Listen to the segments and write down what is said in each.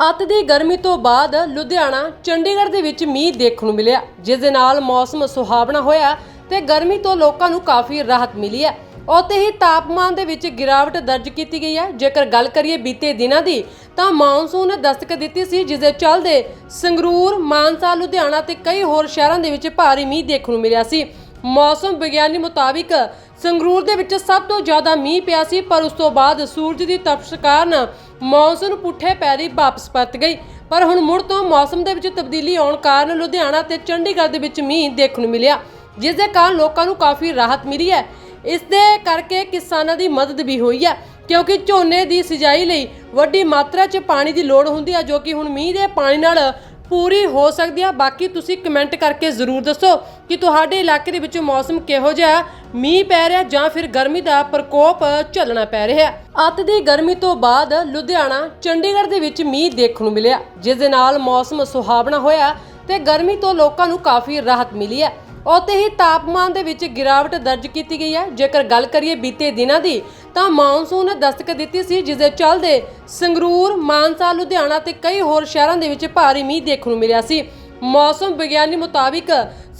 ਅੱਤ ਦੀ ਗਰਮੀ ਤੋਂ ਬਾਅਦ ਲੁਧਿਆਣਾ, ਚੰਡੀਗੜ੍ਹ ਦੇ ਵਿੱਚ ਮੀਂਹ ਦੇਖਣ ਨੂੰ ਮਿਲਿਆ, ਜਿਸ ਦੇ ਨਾਲ ਮੌਸਮ ਸੁਹਾਵਣਾ ਹੋਇਆ ਤੇ ਗਰਮੀ ਤੋਂ ਲੋਕਾਂ ਨੂੰ ਕਾਫੀ ਰਾਹਤ ਮਿਲੀ ਹੈ। ਉੱਥੇ ਹੀ ਤਾਪਮਾਨ ਦੇ ਵਿੱਚ ਗਿਰਾਵਟ ਦਰਜ ਕੀਤੀ ਗਈ ਹੈ। ਜੇਕਰ ਗੱਲ ਕਰੀਏ ਬੀਤੇ ਦਿਨਾਂ ਦੀ, ਤਾਂ ਮੌਨਸੂਨ ਨੇ ਦਸਤਕ ਦਿੱਤੀ ਸੀ, ਜਿਸ ਦੇ ਚੱਲਦੇ ਸੰਗਰੂਰ, ਮਾਨਸਾ, ਲੁਧਿਆਣਾ ਤੇ ਕਈ ਹੋਰ ਸ਼ਹਿਰਾਂ ਦੇ ਵਿੱਚ ਭਾਰੀ ਮੀਂਹ ਦੇਖਣ ਨੂੰ ਮਿਲਿਆ ਸੀ। ਮੌਸਮ ਵਿਗਿਆਨੀ ਮੁਤਾਬਿਕ ਸੰਗਰੂਰ ਦੇ ਵਿੱਚ ਸਭ ਤੋਂ ਜ਼ਿਆਦਾ ਮੀਂਹ ਪਿਆ ਸੀ, ਪਰ ਉਸ ਤੋਂ ਬਾਅਦ ਸੂਰਜ ਦੀ ਤਪਸ਼ ਕਾਰਨ ਮੌਨਸੂਨ ਪੁੱਠੇ ਪੈਰੀ ਵਾਪਸ ਪਰਤ ਗਈ। ਪਰ ਹੁਣ ਮੁੜ ਤੋਂ ਮੌਸਮ ਦੇ ਵਿੱਚ ਤਬਦੀਲੀ ਆਉਣ ਕਾਰਨ ਲੁਧਿਆਣਾ ਤੇ ਚੰਡੀਗੜ੍ਹ ਦੇ ਵਿੱਚ ਮੀਂਹ ਦੇਖਣ ਨੂੰ ਮਿਲਿਆ, ਜਿਸ ਦੇ ਕਾਰਨ ਲੋਕਾਂ ਨੂੰ ਕਾਫੀ ਰਾਹਤ ਮਿਲੀ ਹੈ। ਇਸ ਦੇ ਕਰਕੇ ਕਿਸਾਨਾਂ ਦੀ ਮਦਦ ਵੀ ਹੋਈ ਹੈ, ਕਿਉਂਕਿ ਝੋਨੇ ਦੀ ਸਿਜਾਈ ਲਈ ਵੱਡੀ ਮਾਤਰਾ 'ਚ ਪਾਣੀ ਦੀ ਲੋੜ ਹੁੰਦੀ ਹੈ, ਜੋ ਕਿ ਹੁਣ ਮੀਂਹ ਦੇ ਪਾਣੀ ਨਾਲ ਪੂਰੀ ਹੋ ਸਕਦੀ ਹੈ ਬਾਕੀ ਤੁਸੀਂ ਕਮੈਂਟ ਕਰਕੇ ਜ਼ਰੂਰ ਦੱਸੋ ਕਿ ਤੁਹਾਡੇ ਇਲਾਕੇ ਦੇ ਵਿੱਚ ਮੌਸਮ ਕਿਹੋ ਜਿਹਾ ਮੀਂਹ ਪੈ ਰਿਹਾ ਜਾਂ ਫਿਰ ਗਰਮੀ ਦਾ ਪ੍ਰਕੋਪ ਝੱਲਣਾ ਪੈ ਰਿਹਾ ਅੱਤ ਦੀ ਗਰਮੀ ਤੋਂ ਬਾਅਦ ਲੁਧਿਆਣਾ, ਚੰਡੀਗੜ੍ਹ ਦੇ ਵਿੱਚ ਮੀਂਹ ਦੇਖਣ ਨੂੰ ਮਿਲਿਆ। ਜਿਸ ਦੇ ਨਾਲ ਮੌਸਮ ਸੁਹਾਵਣਾ ਹੋਇਆ ਤੇ ਗਰਮੀ ਤੋਂ ਲੋਕਾਂ ਨੂੰ ਕਾਫੀ ਰਾਹਤ ਮਿਲੀ ਹੈ ਉੱਥੇ ਹੀ ਤਾਪਮਾਨ ਦੇ ਵਿੱਚ ਗਿਰਾਵਟ ਦਰਜ ਕੀਤੀ ਗਈ ਹੈ ਜੇਕਰ ਗੱਲ ਕਰੀਏ ਬੀਤੇ ਦਿਨਾਂ ਦੀ ਤਾਂ ਮੌਨਸੂਨ ਨੇ ਦਸਤਕ ਦਿੱਤੀ ਸੀ, ਜਿਸ ਦੇ ਚੱਲਦੇ ਸੰਗਰੂਰ, ਮਾਨਸਾ, ਲੁਧਿਆਣਾ ਤੇ ਕਈ ਹੋਰ ਸ਼ਹਿਰਾਂ ਦੇ ਵਿੱਚ ਭਾਰੀ ਮੀਂਹ ਦੇਖਣ ਨੂੰ ਮਿਲਿਆ ਸੀ। ਮੌਸਮ ਵਿਗਿਆਨੀ ਮੁਤਾਬਿਕ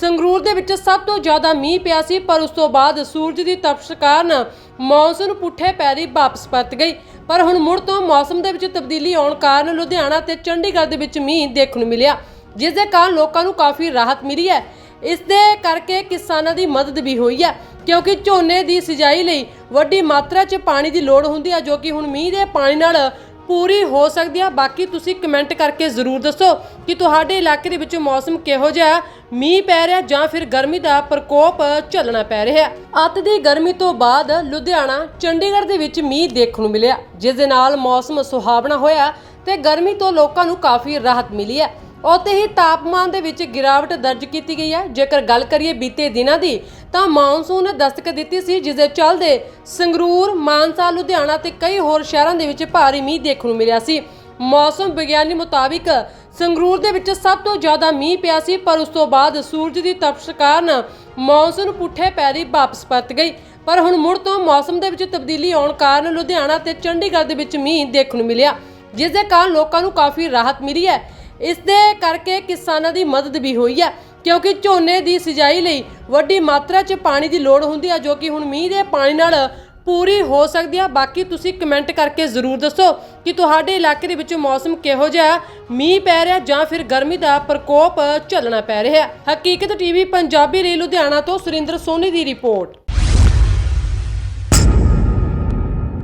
ਸੰਗਰੂਰ ਦੇ ਵਿੱਚ ਸਭ ਤੋਂ ਜ਼ਿਆਦਾ ਮੀਂਹ ਪਿਆ ਸੀ, ਪਰ ਉਸ ਤੋਂ ਬਾਅਦ ਸੂਰਜ ਦੀ ਤਪਸ਼ ਕਾਰਨ ਮੌਨਸੂਨ ਪੁੱਠੇ ਪੈਰੀ ਵਾਪਸ ਪਰਤ ਗਈ। ਪਰ ਹੁਣ ਮੁੜ ਤੋਂ ਮੌਸਮ ਦੇ ਵਿੱਚ ਤਬਦੀਲੀ ਆਉਣ ਕਾਰਨ ਲੁਧਿਆਣਾ ਤੇ ਚੰਡੀਗੜ੍ਹ ਦੇ ਵਿੱਚ ਮੀਂਹ ਦੇਖਣ ਨੂੰ ਮਿਲਿਆ, ਜਿਸ ਦੇ ਕਾਰਨ ਲੋਕਾਂ ਨੂੰ ਕਾਫੀ ਰਾਹਤ ਮਿਲੀ ਹੈ। ਇਸ ਦੇ ਕਰਕੇ ਕਿਸਾਨਾਂ ਦੀ ਮਦਦ ਵੀ ਹੋਈ ਹੈ, ਕਿਉਂਕਿ ਝੋਨੇ ਦੀ ਸਿਜਾਈ ਲਈ ਵੱਡੀ ਮਾਤਰਾ 'ਚ ਪਾਣੀ ਦੀ ਲੋੜ ਹੁੰਦੀ ਹੈ ਜੋ ਕਿ ਹੁਣ ਮੀਂਹ ਦੇ ਪਾਣੀ ਨਾਲ ਪੂਰੀ ਹੋ ਸਕਦੀ ਹੈ ਬਾਕੀ ਤੁਸੀਂ ਕਮੈਂਟ ਕਰਕੇ ਜ਼ਰੂਰ ਦੱਸੋ ਕਿ ਤੁਹਾਡੇ ਇਲਾਕੇ ਦੇ ਵਿੱਚ ਮੌਸਮ ਕਿਹੋ ਜਿਹਾ ਮੀਂਹ ਪੈ ਰਿਹਾ ਜਾਂ ਫਿਰ ਗਰਮੀ ਦਾ ਪ੍ਰਕੋਪ ਝੱਲਣਾ ਪੈ ਰਿਹਾ ਅੱਤ ਦੀ ਗਰਮੀ ਤੋਂ ਬਾਅਦ ਲੁਧਿਆਣਾ, ਚੰਡੀਗੜ੍ਹ ਦੇ ਵਿੱਚ ਮੀਂਹ ਦੇਖਣ ਨੂੰ ਮਿਲਿਆ, ਜਿਸ ਦੇ ਨਾਲ ਮੌਸਮ ਸੁਹਾਵਣਾ ਹੋਇਆ ਤੇ ਗਰਮੀ ਤੋਂ ਲੋਕਾਂ ਨੂੰ ਕਾਫੀ ਰਾਹਤ ਮਿਲੀ ਹੈ। ਉੱਥੇ ਹੀ ਤਾਪਮਾਨ ਦੇ ਵਿੱਚ ਗਿਰਾਵਟ ਦਰਜ ਕੀਤੀ ਗਈ ਹੈ। ਜੇਕਰ ਗੱਲ ਕਰੀਏ ਬੀਤੇ ਦਿਨਾਂ ਦੀ, ਤਾਂ ਮੌਨਸੂਨ ਨੇ ਦਸਤਕ ਦਿੱਤੀ ਸੀ ਜਿਸ ਦੇ ਚੱਲਦੇ ਸੰਗਰੂਰ, ਮਾਨਸਾ, ਲੁਧਿਆਣਾ ਤੇ ਕਈ ਹੋਰ ਸ਼ਹਿਰਾਂ ਦੇ ਵਿੱਚ ਭਾਰੀ ਮੀਂਹ ਦੇਖਣ ਨੂੰ ਮਿਲਿਆ ਸੀ। ਮੌਸਮ ਵਿਗਿਆਨੀ ਮੁਤਾਬਿਕ ਸੰਗਰੂਰ ਦੇ ਵਿੱਚ ਸਭ ਤੋਂ ਜ਼ਿਆਦਾ ਮੀਂਹ ਪਿਆ ਸੀ, ਪਰ ਉਸ ਤੋਂ ਬਾਅਦ ਸੂਰਜ ਦੀ ਤਪਸ਼ ਕਾਰਨ ਮੌਨਸੂਨ ਪੁੱਠੇ ਪੈਰੀ ਵਾਪਸ ਪਰਤ ਗਈ। ਪਰ ਹੁਣ ਮੁੜ ਤੋਂ ਮੌਸਮ ਦੇ ਵਿੱਚ ਤਬਦੀਲੀ ਆਉਣ ਕਾਰਨ ਲੁਧਿਆਣਾ ਤੇ ਚੰਡੀਗੜ੍ਹ ਦੇ ਵਿੱਚ ਮੀਂਹ ਦੇਖਣ ਨੂੰ ਮਿਲਿਆ ਜਿਸ ਦੇ ਕਾਰਨ ਲੋਕਾਂ ਨੂੰ ਕਾਫੀ ਰਾਹਤ ਮਿਲੀ ਹੈ। ਇਸ ਦੇ ਕਰਕੇ ਕਿਸਾਨਾਂ ਦੀ ਮਦਦ ਵੀ ਹੋਈ ਹੈ, ਕਿਉਂਕਿ ਝੋਨੇ ਦੀ ਸਿਜਾਈ ਲਈ ਵੱਡੀ ਮਾਤਰਾ 'ਚ ਪਾਣੀ ਦੀ ਲੋੜ ਹੁੰਦੀ ਹੈ, ਜੋ ਕਿ ਹੁਣ ਮੀਂਹ ਦੇ ਪਾਣੀ ਨਾਲ ਪੂਰੀ ਹੋ ਸਕਦੀ ਆ ਬਾਕੀ ਤੁਸੀਂ ਕਮੈਂਟ ਕਰਕੇ ਜ਼ਰੂਰ ਦੱਸੋ ਕਿ ਤੁਹਾਡੇ ਇਲਾਕੇ ਦੇ ਵਿੱਚ ਮੌਸਮ ਕਿਹੋ ਜਿਹਾ ਮੀਂਹ ਪੈ ਰਿਹਾ ਜਾਂ ਫਿਰ ਗਰਮੀ ਦਾ ਪ੍ਰਕੋਪ ਝੱਲਣਾ ਪੈ ਰਿਹਾ ਹੈ। ਹਕੀਕਤ ਟੀਵੀ ਪੰਜਾਬੀ ਲਈ ਲੁਧਿਆਣਾ ਤੋਂ ਸੁਰਿੰਦਰ ਸੋਨੀ ਦੀ ਰਿਪੋਰਟ।